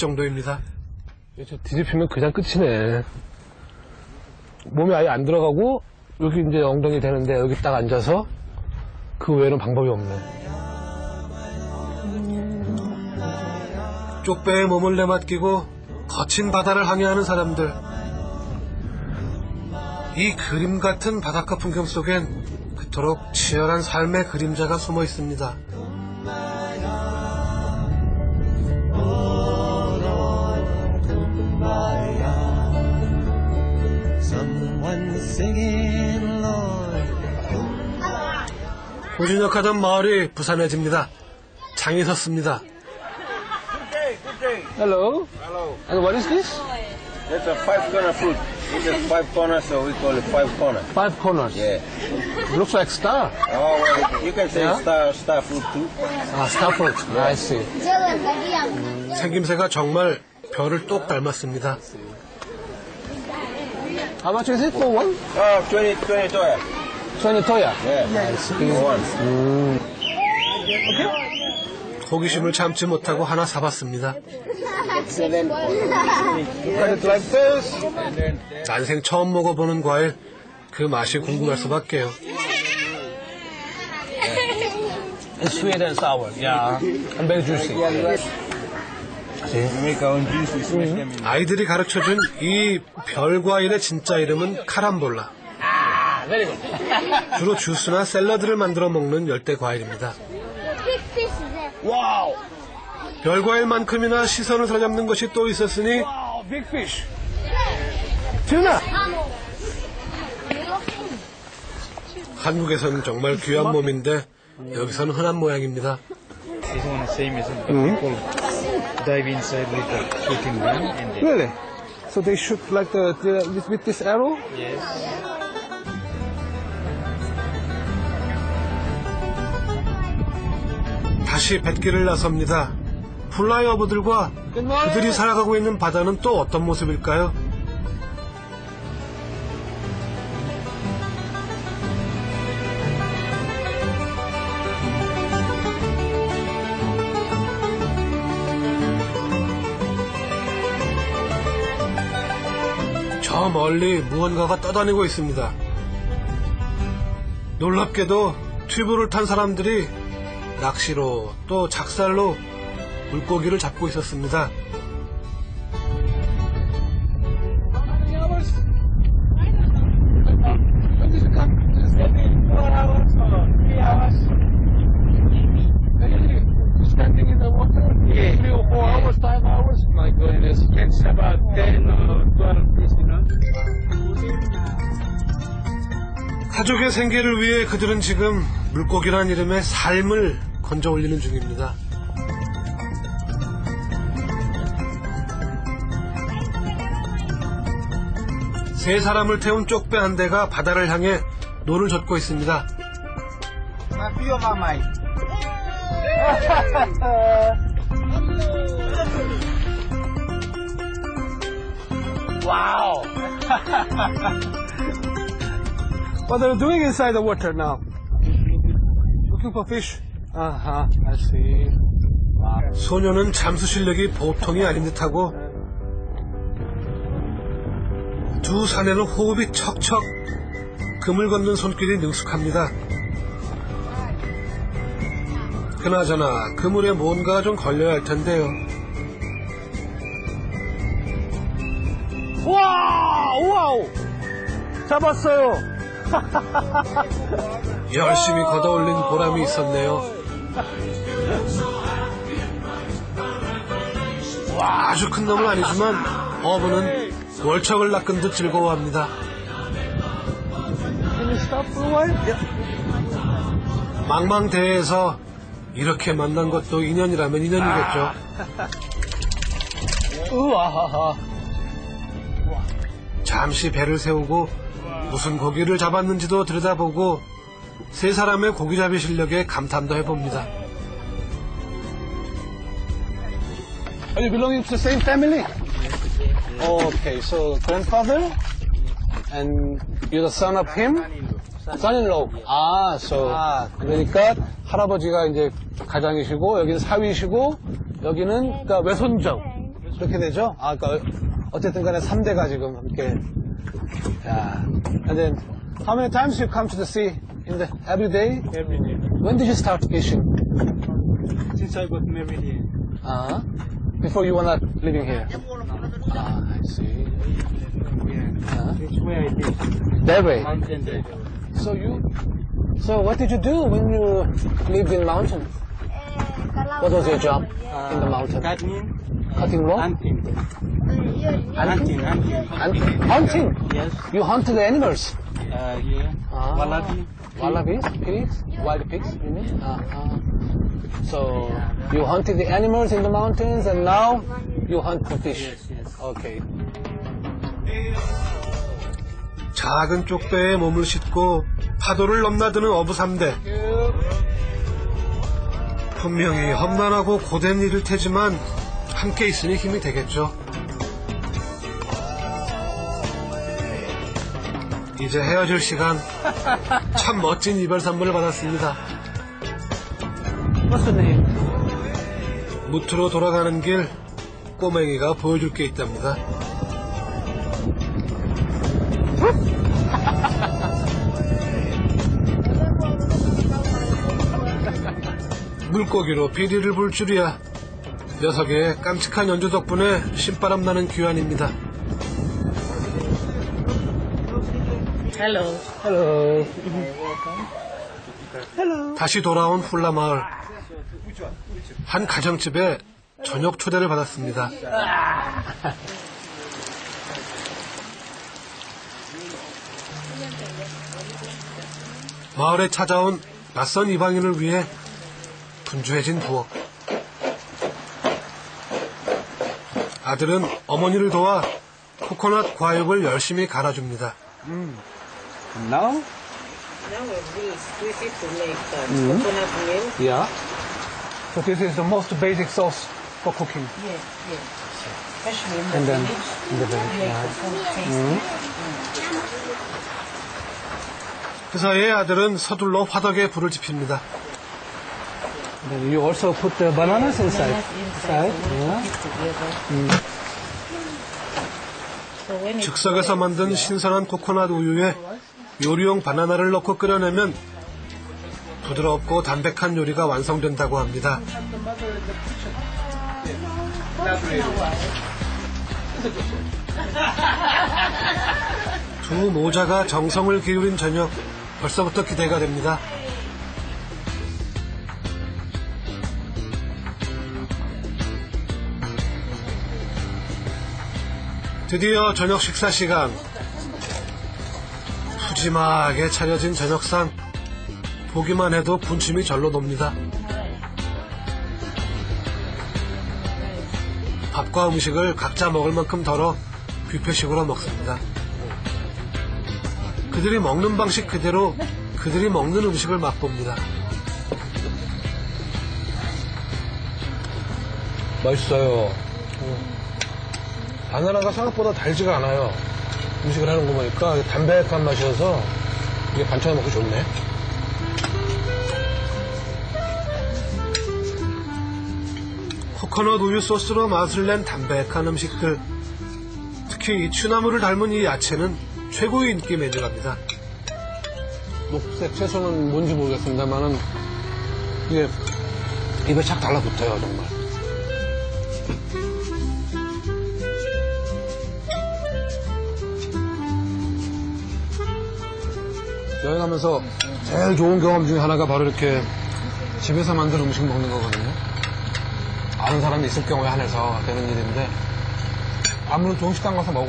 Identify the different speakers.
Speaker 1: 정도입니다.
Speaker 2: 저 뒤집히면 그냥 끝이네. 몸이 아예 안 들어가고 여기 이제 엉덩이 되는데 여기 딱 앉아서 그 외에는 방법이 없네.
Speaker 1: 쪽배에 몸을 내맡기고 거친 바다를 항해하는 사람들. 이 그림 같은 바닷가 풍경 속엔 그토록 치열한 삶의 그림자가 숨어 있습니다.
Speaker 3: Someone singing, Lord.
Speaker 1: 고진역하던 마을이 부산해집니다. 장이 섰습니다.
Speaker 2: Hello.
Speaker 4: Hello.
Speaker 2: And what is this?
Speaker 4: It's a five corner fruit. It is five corners, so we call it five corner.
Speaker 2: Five corners.
Speaker 4: Yeah.
Speaker 2: Looks like star.
Speaker 4: Oh, well, you can say
Speaker 2: Yeah?
Speaker 4: star star fruit too.
Speaker 2: 아, star fruit. I see.
Speaker 1: 생김새가 정말 별을 똑 닮았습니다.
Speaker 2: How much is it for one?
Speaker 4: Oh, 20, 20 toya.
Speaker 2: 20 toya.
Speaker 4: Yeah.
Speaker 2: I see.
Speaker 4: For one.
Speaker 1: 호기심을 참지 못하고 하나 사봤습니다. 난생 처음 먹어보는 과일, 그 맛이 궁금할 수밖에요.
Speaker 2: It's sweet and sour. Yeah. And very juicy.
Speaker 4: In.
Speaker 1: 아이들이 가르쳐준 이 별과일의 진짜 이름은 카람볼라. 주로 주스나 샐러드를 만들어 먹는 열대 과일입니다. 별과일만큼이나 시선을 사로잡는 것이 또 있었으니. 한국에서는 정말 귀한 몸인데 여기서는 흔한 모양입니다.
Speaker 5: This dive inside with a shooting gun and they,
Speaker 2: Really? So they shoot like the, the with, with this arrow?
Speaker 5: yes.
Speaker 1: 다시 뱃길을 나섭니다. 플라이어버들과 그들이 살아가고 있는 바다는 또 어떤 모습일까요? 저 멀리 무언가가 떠다니고 있습니다. 놀랍게도 튜브를 탄 사람들이 낚시로 또 작살로 물고기를 잡고 있었습니다. 가족의 생계를 위해 그들은 지금 물고기란 이름의 삶을 건져 올리는 중입니다. 세 사람을 태운 쪽배 한 대가 바다를 향해 노를 젓고 있습니다.
Speaker 2: Wow. what are you doing inside the water now? Looking for fish. Uh-huh. I see. Wow.
Speaker 1: 소녀는 잠수 실력이 보통이 아닌 듯하고 두 사내는 호흡이 척척 금을 걷는 손길이 능숙합니다. 그나저나 그물에 뭔가가 좀 걸려야 할 텐데요.
Speaker 2: 와우! 와우! 잡았어요.
Speaker 1: 열심히 걷어올린 보람이 있었네요. 와, 아주 큰 놈은 아니지만 어부는 월척을 낚은 듯 즐거워합니다. 망망대해에서 이렇게 만난 것도 인연이라면 인연이겠죠.
Speaker 2: 우와.
Speaker 1: 잠시 배를 세우고 무슨 고기를 잡았는지도 들여다보고 세 사람의 고기잡이 실력에 감탄도 해봅니다.
Speaker 2: Are you belonging to the same family? Okay, so grandfather and you're the son of him? Son-in-law. 아, so 그러니까 할아버지가 이제 가장이시고 여기는 사위시고 여기는 그러니까 외손자. 그렇게 되죠? 아, 그러니까 어쨌든 간에 3대가 지금 함께. 야. And then, how many times you come to the sea in the, every day?
Speaker 5: Every day.
Speaker 2: When did you start fishing?
Speaker 5: Since I got married here.
Speaker 2: Uh-huh. Before you were not living here? Ah, I see.
Speaker 5: Yeah. That's where I live.
Speaker 2: That way.
Speaker 5: Mountain there.
Speaker 2: So you, so what did you do when you lived in mountain? What was your job in the mountain?
Speaker 5: Cutting,
Speaker 2: Cutting rope?
Speaker 5: hunting.
Speaker 2: Hunting?
Speaker 5: Hunting, hunting.
Speaker 2: Hunt- hunting?
Speaker 5: Yes.
Speaker 2: You hunted the animals?
Speaker 5: Uh, yeah.
Speaker 2: Ah.
Speaker 5: Wallaby.
Speaker 2: Wallabies? Pigs? Wild pigs, you mean? Uh-huh. So, you hunted the animals in the mountains and now you hunt the fish?
Speaker 5: Yes, yes.
Speaker 2: Okay.
Speaker 1: 작은 쪽배에 몸을 싣고 파도를 넘나드는 어부 3대. 분명히 험난하고 고된 일일 테지만 함께 있으니 힘이 되겠죠. 이제 헤어질 시간. 참 멋진 이별 선물을 받았습니다.
Speaker 2: Name?
Speaker 1: 무트로 돌아가는 길 꼬맹이가 보여줄 게 있답니다. 물고기로 비리를 불 줄이야. 녀석의 깜찍한 연주 덕분에 신바람 나는 귀환입니다.
Speaker 6: Hello.
Speaker 2: Hello.
Speaker 1: 다시 돌아온 훌라 마을. 한 가정집에 저녁 초대를 받았습니다. 마을에 찾아온 낯선 이방인을 위해 분주해진 부엌. 아들은 어머니를 도와 코코넛 과육을 열심히 갈아줍니다.
Speaker 2: Now?
Speaker 6: Now we we need to make uh, coconut milk.
Speaker 2: Yeah. So this is the most basic sauce for cooking.
Speaker 6: Yes, yes. Especially in the
Speaker 2: And then
Speaker 6: village,
Speaker 2: in the village, yeah.
Speaker 6: the tasty.
Speaker 1: 그 사이에 아들은 서둘러 화덕에 불을 지핍니다.
Speaker 2: Then you also put the bananas inside.
Speaker 6: Bananas inside, so we
Speaker 2: Yeah.
Speaker 1: 즉석에서 만든 신선한 코코넛 우유에 요리용 바나나를 넣고 끓여내면 부드럽고 담백한 요리가 완성된다고 합니다. 두 모자가 정성을 기울인 저녁 벌써부터 기대가 됩니다. 드디어 저녁 식사 시간. 푸짐하게 차려진 저녁상. 보기만 해도 군침이 절로 돕니다. 밥과 음식을 각자 먹을 만큼 덜어 뷔페식으로 먹습니다. 그들이 먹는 방식 그대로 그들이 먹는 음식을 맛봅니다. 맛있어요. 바나나가 생각보다 달지가 않아요. 음식을 하는 거 보니까 담백한 맛이어서 이게 반찬에 먹기 좋네. 코코넛 우유 소스로 맛을 낸 담백한 음식들. 특히 이 취나물을 닮은 이 야채는 최고의 인기 메뉴랍니다.
Speaker 2: 녹색 채소는 뭔지 모르겠습니다만은 이게 입에 착 달라붙어요 정말. 여행하면서 제일 좋은 경험 중에 하나가 바로 이렇게 집에서 만든 음식 먹는 거거든요. 아는 사람이 있을 경우에 한해서 되는 일인데 아무런 좋은 식당 가서 먹어.